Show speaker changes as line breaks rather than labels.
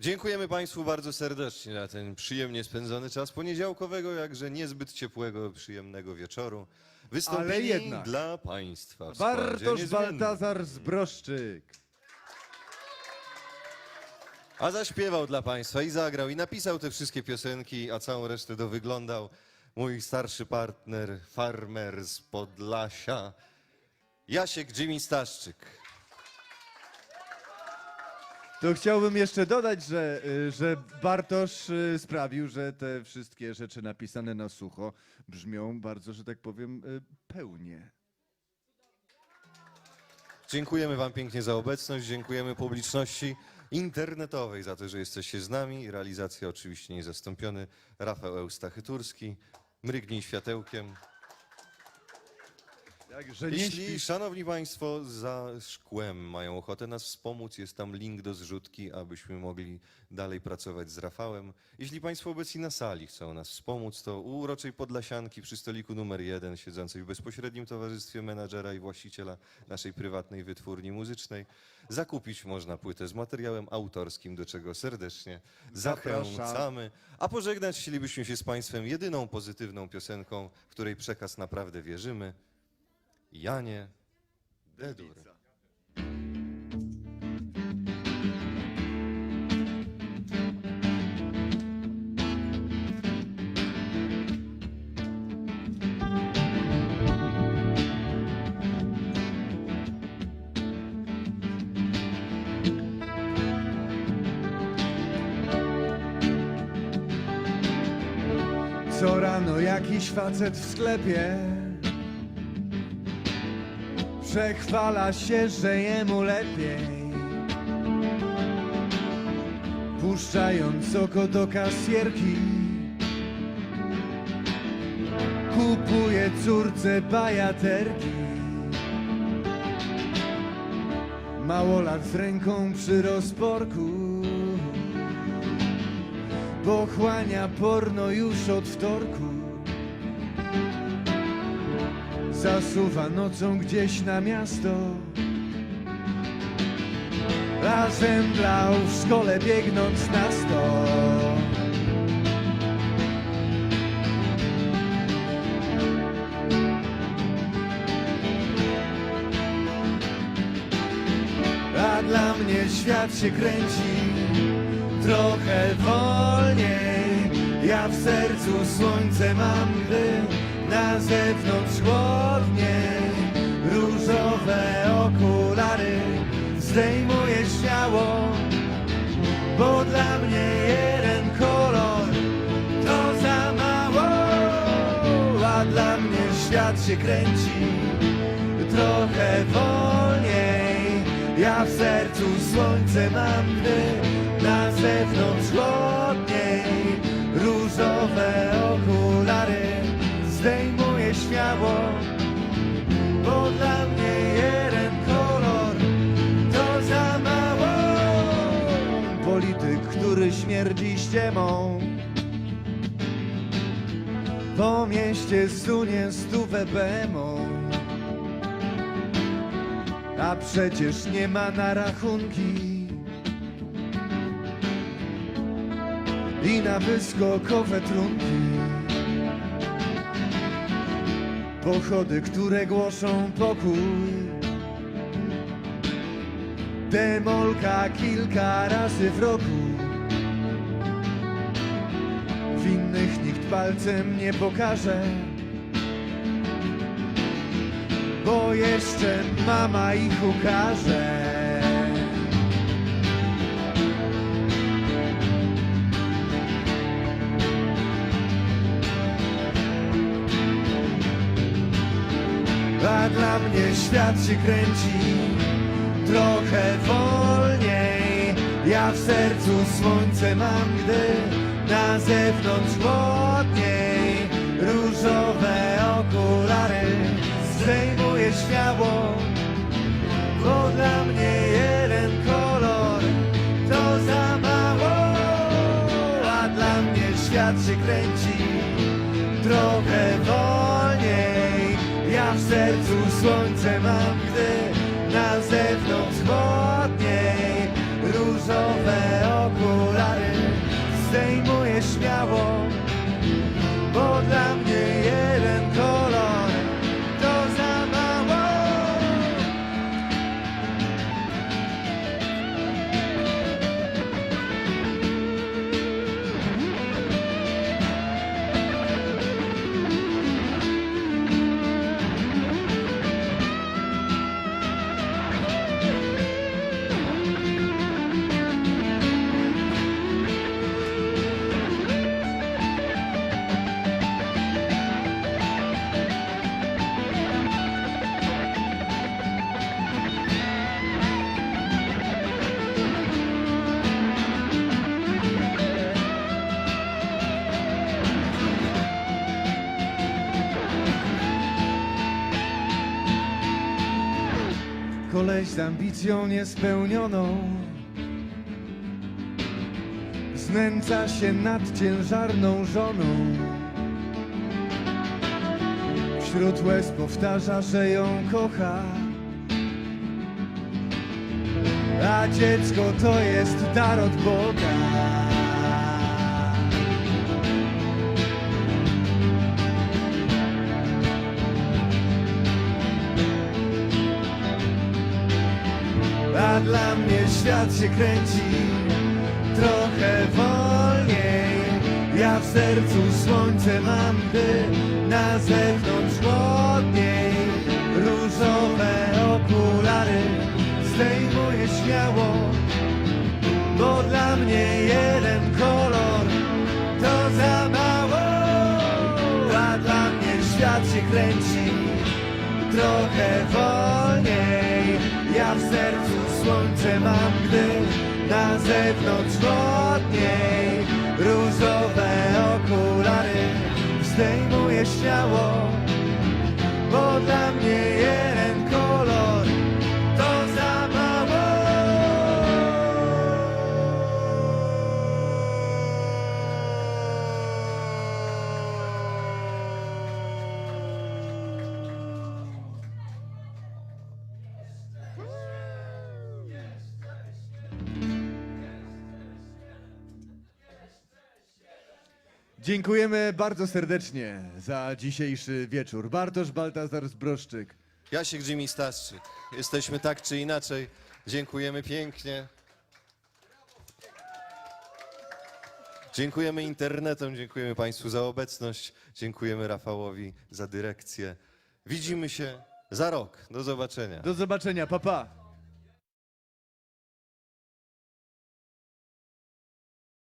Dziękujemy Państwu bardzo serdecznie za ten przyjemnie spędzony czas poniedziałkowego, jakże niezbyt ciepłego, przyjemnego wieczoru. Wystąpili
Ale jednak.
dla Państwa. w składzie
Bartosz
niezmiennym.
Baltazar Zbroszczyk.
A zaśpiewał dla Państwa i zagrał i napisał te wszystkie piosenki, a całą resztę dowyglądał mój starszy partner, farmer z Podlasia, Jasiek Jimmy Staszczyk.
To chciałbym jeszcze dodać, że, y, że Bartosz y, sprawił, że te wszystkie rzeczy napisane na sucho brzmią bardzo, że tak powiem, y, pełnie.
Dziękujemy Wam pięknie za obecność, dziękujemy publiczności internetowej za to, że jesteście z nami. Realizacja oczywiście niezastąpiony Rafał Eustachy-Turski. Mrygnij światełkiem.
Także nie
Jeśli,
śpisz.
szanowni Państwo, za szkłem mają ochotę nas wspomóc, jest tam link do zrzutki, abyśmy mogli dalej pracować z Rafałem. Jeśli Państwo obecni na sali chcą nas wspomóc, to u uroczej Podlasianki przy stoliku numer jeden, siedzącej w bezpośrednim towarzystwie menadżera i właściciela naszej prywatnej wytwórni muzycznej, zakupić można płytę z materiałem autorskim, do czego serdecznie
Zapraszam.
zachęcamy. A pożegnać chcielibyśmy się z Państwem jedyną pozytywną piosenką, w której przekaz naprawdę wierzymy. Janie Dedur.
Co rano jakiś facet w sklepie Przechwala się, że jemu lepiej. Puszczając oko do kasjerki Kupuje córce bajaterki. Małolat z ręką przy rozporku Pochłania porno już od wtorku Zasuwa nocą gdzieś na miasto. Razem blał w szkole biegnąc na sto. A dla mnie świat się kręci trochę wolniej. Ja w sercu słońce mam, gdy na zewnątrz chłodnie Różowe okulary zdejmuję śmiało Bo dla mnie jeden kolor to za mało A dla mnie świat się kręci trochę wolniej. Ja w sercu słońce mam, gdy na zewnątrz chłodniej Różowe okulary który śmierdzi ściemą. Po mieście sunie stówę bemą. A przecież nie ma na rachunki. I na wyskokowe trunki. Pochody, które głoszą pokój. Demolka kilka razy w roku Winnych nikt palcem nie pokaże bo jeszcze mama ich ukaże. A dla mnie świat się kręci trochę wolniej. Ja w sercu słońce mam, gdy na zewnątrz chłodniej. Różowe okulary zdejmuję śmiało, bo dla mnie jeden kolor to za mało, a dla mnie świat się kręci trochę wolniej. Ja w sercu słońce mam, gdy na zewnątrz Jesteś z ambicją niespełnioną. Znęca się nad ciężarną żoną. Wśród łez powtarza, że ją kocha. A dziecko to jest dar od Boga. Świat się kręci trochę wolniej. Ja w sercu słońce mam, gdy na zewnątrz chłodniej. Różowe okulary zdejmuję śmiało, bo dla mnie jeden kolor to za mało. A dla mnie świat się kręci trochę wolniej. Ja w sercu słońce mam, gdy na zewnątrz chłodniej. Dziękujemy bardzo serdecznie za dzisiejszy wieczór. Bartosz Baltazar Zbroszczyk.
Jasiek Jimmy Staszczyk. Jesteśmy tak czy inaczej. Dziękujemy pięknie. Dziękujemy internetom, dziękujemy Państwu za obecność, dziękujemy Rafałowi za dyrekcję. Widzimy się za rok. Do zobaczenia.
Do zobaczenia, papa. Pa.